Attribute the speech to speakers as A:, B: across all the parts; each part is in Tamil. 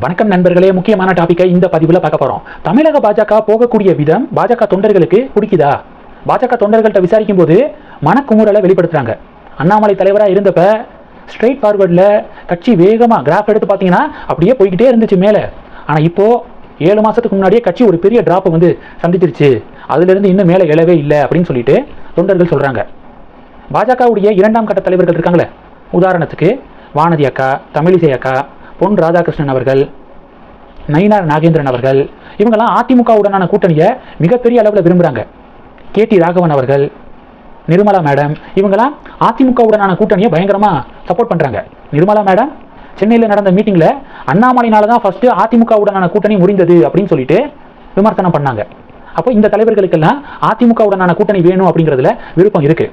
A: வணக்கம் நண்பர்களே முக்கியமான டாபிக்கை இந்த பதிவில் பார்க்க போகிறோம் தமிழக பாஜக போகக்கூடிய விதம் பாஜக தொண்டர்களுக்கு பிடிக்குதா? பாஜக தொண்டர்கள்ட்ட விசாரிக்கும் போது மனக்குமுறலை வெளிப்படுத்துறாங்க. அண்ணாமலை தலைவராக இருந்தப்ப ஸ்ட்ரெயிட் ஃபார்வர்டில் கட்சி வேகமாக கிராஃப் எடுத்து பார்த்தீங்கன்னா அப்படியே போய்கிட்டே இருந்துச்சு மேலே. ஆனால் இப்போ ஏழு மாதத்துக்கு முன்னாடியே கட்சி ஒரு பெரிய ட்ராப்பை வந்து சந்திச்சிருச்சு. அதுலேருந்து இன்னும் மேலே எழவே இல்லை அப்படின்னு சொல்லிட்டு தொண்டர்கள் சொல்கிறாங்க பாஜகவுடைய இரண்டாம் கட்ட தலைவர்கள் இருக்காங்களே. உதாரணத்துக்கு வானதி அக்கா தமிழிசை அக்கா பொன் ராதாகிருஷ்ணன் அவர்கள் நயினார் நாகேந்திரன் அவர்கள் இவங்கெல்லாம் அதிமுகவுடனான கூட்டணியை மிகப்பெரிய அளவில் விரும்புகிறாங்க கே டி ராகவன் அவர்கள் நிர்மலா மேடம் இவங்கெல்லாம் அதிமுகவுடனான கூட்டணியை பயங்கரமாக சப்போர்ட் பண்ணுறாங்க நிர்மலா மேடம் சென்னையில் நடந்த மீட்டிங்கில் அண்ணாமலைனால தான் ஃபஸ்ட்டு அதிமுகவுடனான கூட்டணி முடிந்தது அப்படின்னு சொல்லிட்டு விமர்சனம் பண்ணாங்க. அப்போ இந்த தலைவர்களுக்கெல்லாம் அதிமுகவுடனான கூட்டணி வேணும் அப்படிங்கிறதுல விருப்பம் இருக்குது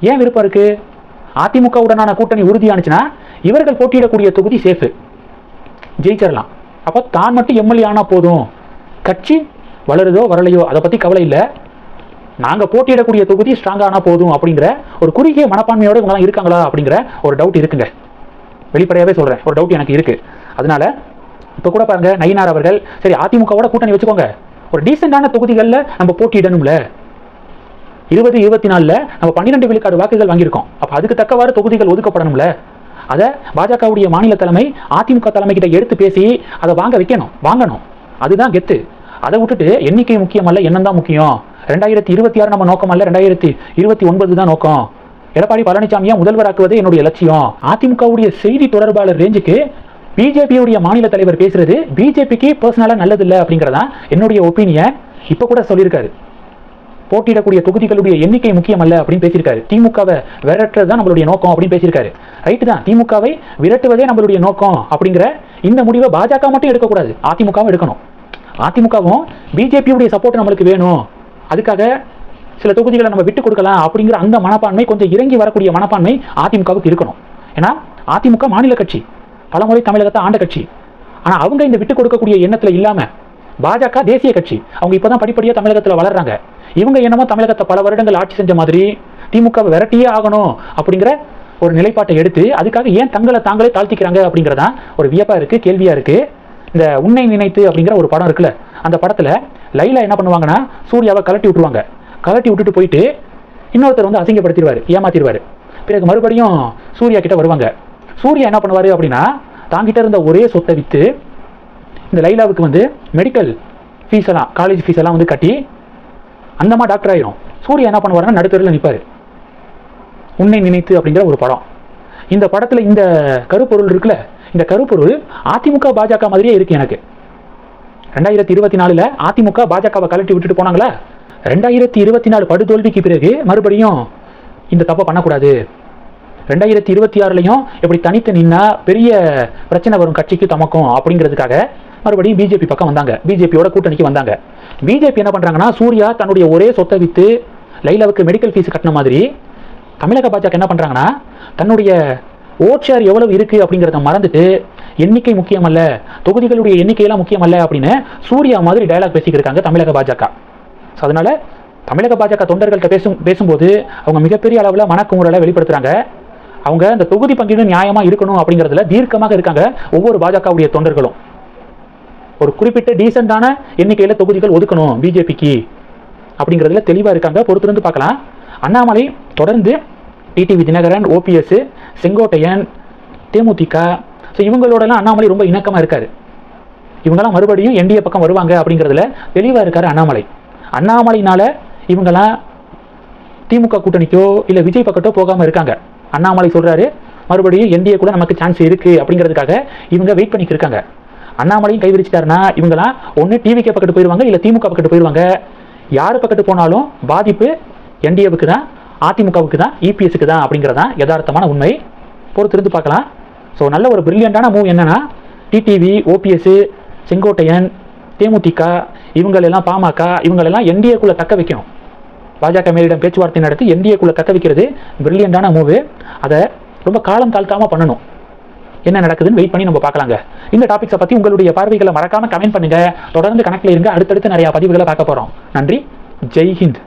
A: ஏன் விருப்பம் இருக்குது அதிமுகவுடனான கூட்டணி உறுதியானுச்சுன்னா இவர்கள் போட்டியிடக்கூடிய தொகுதி சேஃபு ஜெயிச்சிடலாம் அப்போ தான் மட்டும் எம்எல்ஏ ஆனால் போதும். கட்சி வளருதோ வரலையோ அதை பற்றி கவலை இல்லை. நாங்கள் போட்டியிடக்கூடிய தொகுதி ஸ்ட்ராங்காக ஆனால் போதும் அப்படிங்கிற ஒரு குறுகிய மனப்பான்மையோடு இவங்களாம் இருக்காங்களா அப்படிங்கிற ஒரு டவுட் இருக்குங்க. வெளிப்படையாகவே சொல்கிறேன் ஒரு டவுட் எனக்கு இருக்குது அதனால இப்போ கூட பாருங்கள் நயினார் அவர்கள் சரி அதிமுகவோட கூட்டணி வச்சுக்கோங்க. ஒரு டீசெண்டான தொகுதிகளில் நம்ம போட்டியிடணும்ல. இருபது இருபத்தி நாலில் நம்ம பன்னிரெண்டு விழுக்காடு வாக்குகள் வாங்கியிருக்கோம். அப்போ அதுக்கு தக்கவாறு தொகுதிகள் ஒதுக்கப்படணும்ல. அதை பாஜகவுடைய மாநில தலைமை அதிமுக தலைமை கிட்ட எடுத்து பேசி அதை வாங்க வைக்கணும் வாங்கணும். அதுதான் கெத்து. அதை விட்டுட்டு எண்ணிக்கை முக்கியம் அல்ல எண்ணம் தான் முக்கியம். ரெண்டாயிரத்தி இருபத்தி ஆறு நம்ம நோக்கம் அல்ல ரெண்டாயிரத்தி இருபத்தி ஒன்பது தான் நோக்கம். எடப்பாடி பழனிசாமியா முதல்வராக்குவதே என்னுடைய லட்சியம். அதிமுகவுடைய செய்தி தொடர்பாளர் ரேஞ்சுக்கு பிஜேபியுடைய மாநில தலைவர் பேசுறது பிஜேபிக்கு பர்சனலாக நல்லதில்லை அப்படிங்கிறதா என்னுடைய ஒப்பீனியன் இப்போ கூட சொல்லியிருக்காரு. போட்டியிடக்கூடிய தொகுதிகளுடைய எண்ணிக்கை முக்கியம் அல்ல அப்படின்னு பேசியிருக்காரு. திமுகவை விரட்டுறது தான் நம்மளுடைய நோக்கம் அப்படின்னு பேசியிருக்காரு. ரைட்டு தான். திமுகவை விரட்டுவதே நம்மளுடைய நோக்கம் அப்படிங்கிற இந்த முடிவை பாஜக மட்டும் எடுக்கக்கூடாது. அதிமுகவும் எடுக்கணும். அதிமுகவும் பிஜேபியுடைய சப்போர்ட் நம்மளுக்கு வேணும். அதுக்காக சில தொகுதிகளை நம்ம விட்டு கொடுக்கலாம் அப்படிங்கிற அந்த மனப்பான்மை கொஞ்சம் இறங்கி வரக்கூடிய மனப்பான்மை அதிமுகவுக்கு இருக்கணும். ஏன்னா அதிமுக மாநில கட்சி. பலமுறை தமிழகத்தை ஆண்ட கட்சி. ஆனால் அவங்க இந்த விட்டு கொடுக்கக்கூடிய எண்ணத்தில் இல்லாமல் பாஜக தேசிய கட்சி. அவங்க இப்போதான் படிப்படியாக தமிழகத்தில் வளர்றாங்க. இவங்க என்னமோ தமிழகத்தை பல வருடங்கள் ஆட்சி செஞ்ச மாதிரி திமுகவை விரட்டியே ஆகணும் அப்படிங்கிற ஒரு நிலைப்பாட்டை எடுத்து அதுக்காக ஏன் தங்களை தாங்களே தாழ்த்திக்கிறாங்க அப்படிங்கிறதான் ஒரு வியப்பா இருக்கு கேள்வியா இருக்கு. இந்த உன்னை நினைத்து அப்படிங்கிற ஒரு படம் இருக்குல்ல அந்த படத்துல லைலா என்ன பண்ணுவாங்கன்னா சூர்யாவை கலட்டி விட்டுருவாங்க. கலட்டி விட்டுட்டு போயிட்டு இன்னொருத்தர் வந்து அசிங்கப்படுத்திடுவார் ஏமாத்திடுவார். பிறகு மறுபடியும் சூர்யா கிட்ட வருவாங்க. சூர்யா என்ன பண்ணுவார் அப்படின்னா தாங்கிட்ட இருந்த ஒரே சொத்தை விற்று இந்த லைலாவுக்கு வந்து மெடிக்கல் ஃபீஸ் எல்லாம் காலேஜ் ஃபீஸ் எல்லாம் வந்து கட்டி அந்தமா டாக்டர் ஆயிரும். சூர்யா என்ன பண்ணுவாருன்னா நடுத்தரில் நிற்பார் உன்னை நினைத்து அப்படிங்கிற ஒரு படம். இந்த படத்தில் இந்த கருப்பொருள் இருக்குல்ல இந்த கருப்பொருள் அதிமுக பாஜக மாதிரியே இருக்கு எனக்கு. ரெண்டாயிரத்தி இருபத்தி நாலில் அதிமுக பாஜகவை கலட்டி விட்டுட்டு போனாங்களா? ரெண்டாயிரத்தி இருபத்தி நாலு படுதோல்விக்கு பிறகு மறுபடியும் இந்த தப்பை பண்ணக்கூடாது. ரெண்டாயிரத்தி இருபத்தி ஆறுலையும் இப்படி தனித்து நின்னா பெரிய பிரச்சனை வரும் கட்சிக்கு தமக்கும் அப்படிங்கிறதுக்காக மறுபடியும் பிஜேபி பக்கம் வந்தாங்க. பிஜேபியோட கூட்டணிக்கு வந்தாங்க. பிஜேபி என்ன பண்ணுறாங்கன்னா சூர்யா தன்னுடைய ஒரே சொத்தை விற்று லைலாவுக்கு மெடிக்கல் ஃபீஸ் கட்டின மாதிரி தமிழக பாஜக என்ன பண்ணுறாங்கன்னா தன்னுடைய ஓட் ஷேர் எவ்வளவு இருக்குது அப்படிங்கிறத மறந்துட்டு எண்ணிக்கை முக்கியமல்ல தொகுதிகளுடைய எண்ணிக்கையெல்லாம் முக்கியமல்ல அப்படின்னு சூர்யா மாதிரி டயலாக் பேசிக்கிட்டு இருக்காங்க தமிழக பாஜக. ஸோ அதனால் தமிழக பாஜக தொண்டர்கள்ட்ட பேசும் பேசும்போது அவங்க மிகப்பெரிய அளவில் மனக்குமுறலை வெளிப்படுத்துகிறாங்க அவங்க அந்த தொகுதி பங்கீடு நியாயமாக இருக்கணும் அப்படிங்கிறதுல தீர்க்கமாக இருக்காங்க ஒவ்வொரு பாஜகவுடைய தொண்டர்களும். ஒரு குறிப்பிட்ட டீசெண்டான எண்ணிக்கையில் தொகுதிகள் ஒதுக்கணும் பிஜேபிக்கு அப்படிங்கிறதுல தெளிவாக இருக்காங்க. பொறுத்திருந்து பார்க்கலாம். அண்ணாமலை தொடர்ந்து TTV Dhinakaran OPS Sengottaiyan DMDK. So இவங்களோடலாம் Annamalai ரொம்ப இணக்கமாக இருக்காரு. இவங்கெல்லாம் மறுபடியும் என்டிஏ பக்கம் வருவாங்க அப்படிங்கிறதுல தெளிவாக இருக்காரு அண்ணாமலை. அண்ணாமலைனால இவங்கெல்லாம் திமுக கூட்டணிக்கோ இல்லை விஜய் பக்கத்தோ போகாமல் இருக்காங்க. அண்ணாமலை சொல்கிறாரு மறுபடியும் என்டிஏ கூட நமக்கு சான்ஸ் இருக்குது அப்படிங்கிறதுக்காக இவங்க வெயிட் பண்ணிக்கிருக்காங்க அண்ணாமலையும் கை விரிச்சிட்டாருன்னா இவங்கெல்லாம் ஒன்று டிவிகே பக்கத்து போயிடுவாங்க இல்லை திமுக பக்கத்து போயிடுவாங்க யார் பக்கத்து போனாலும் பாதிப்பு என்டிஏவுக்கு தான் அதிமுகவுக்கு தான் இபிஎஸ்க்கு தான் அப்படிங்கிறதான் யதார்த்தமான உண்மை. பொறுத்திருந்து பார்க்கலாம். ஸோ நல்ல ஒரு பிரில்லியண்டான மூவ் என்னென்னா டிடிவி ஓபிஎஸ் செங்கோட்டையன் தேமுதிக இவங்களெல்லாம் பாமக இவங்களெல்லாம் என்டிஏக்குள்ளே தக்க வைக்கணும். பாஜக மேலிடம் பேச்சுவார்த்தை நடத்தி என்டிஏக்குள்ளே தக்க வைக்கிறது பிரில்லியண்டான மூவு அதை ரொம்ப காலம் தாழ்த்தாமல் பண்ணணும். என்ன நடக்குதுன்னு வெயிட் பண்ணி நம்ம பார்க்கலாங்க. இந்த டாபிக்ஸை பற்றி உங்களுடைய பார்வைகளை மறக்காம கமெண்ட் பண்ணுங்க. தொடர்ந்து கணக்கில் இருங்க. அடுத்தடுத்து நிறைய பதிவுகளை பார்க்க போகிறோம் நன்றி. ஜெய் ஹிந்த்.